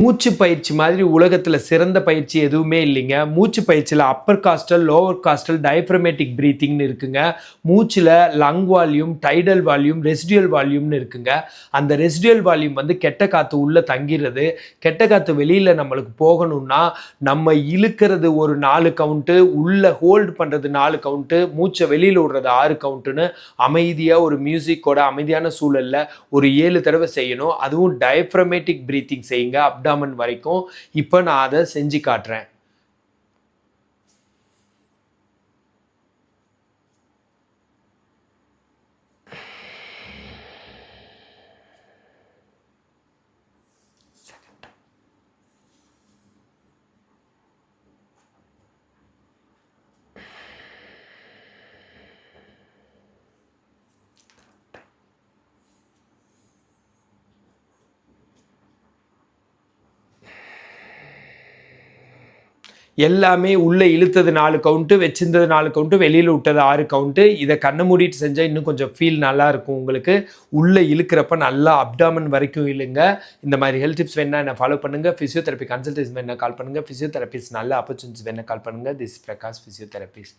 மூச்சு பயிற்சி மாதிரி உலகத்தில் சிறந்த பயிற்சி எதுவுமே இல்லைங்க. மூச்சு பயிற்சியில் upper costal lower costal diaphragmatic ப்ரீத்திங்னு இருக்குங்க. மூச்சில் lung volume tidal volume residual வால்யூம்னு இருக்குங்க. அந்த ரெசிடியல் வால்யூம் வந்து கெட்ட காற்று உள்ளே தங்கிடுறது. கெட்ட காற்று வெளியில் நம்மளுக்கு போகணும்னா நம்ம இழுக்கிறது ஒரு நாலு கவுண்ட்டு உள்ளே ஹோல்டு பண்ணுறது நாலு கவுண்ட்டு மூச்சை வெளியில் விடுறது ஆறு கவுண்ட்டுன்னு அமைதியாக ஒரு மியூசிக்கோட அமைதியான சூழலில் ஒரு ஏழு தடவை செய்யணும். அதுவும் டயப்ரமேட்டிக் ப்ரீத்திங் செய்யுங்க. அப்டாமன் வரைக்கும் இப்போ நான் அதை செஞ்சு காட்டுறேன். எல்லாமே உள்ளே இழுத்தது நாலு கவுண்ட்டு வச்சிருந்தது நாலு கவுண்ட்டு வெளியில் விட்டது ஆறு கவுண்ட்டு இதை கண்ணை மூடிட்டு செஞ்சால் இன்னும் கொஞ்சம் ஃபீல் நல்லா இருக்கும் உங்களுக்கு. உள்ளே இழுக்கிறப்ப நல்லா அப்டாமன் வரைக்கும் இல்லைங்க இந்த மாதிரி ஹெல்த் டிப்ஸ் வேணா என்ன ஃபாலோ பண்ணுங்கள் ஃபிசியோதெரப்பி கன்சல்டேஷன் வேணா கால் பண்ணுங்கள் ஃபிசியோதெரபிஸ்ட் நல்ல ஆப்பர்ச்சுனிட்டிஸ் வேணா கால் பண்ணுங்கள் திஸ் பிரகாஷ் ஃபிசியோதெரபிஸ்ட்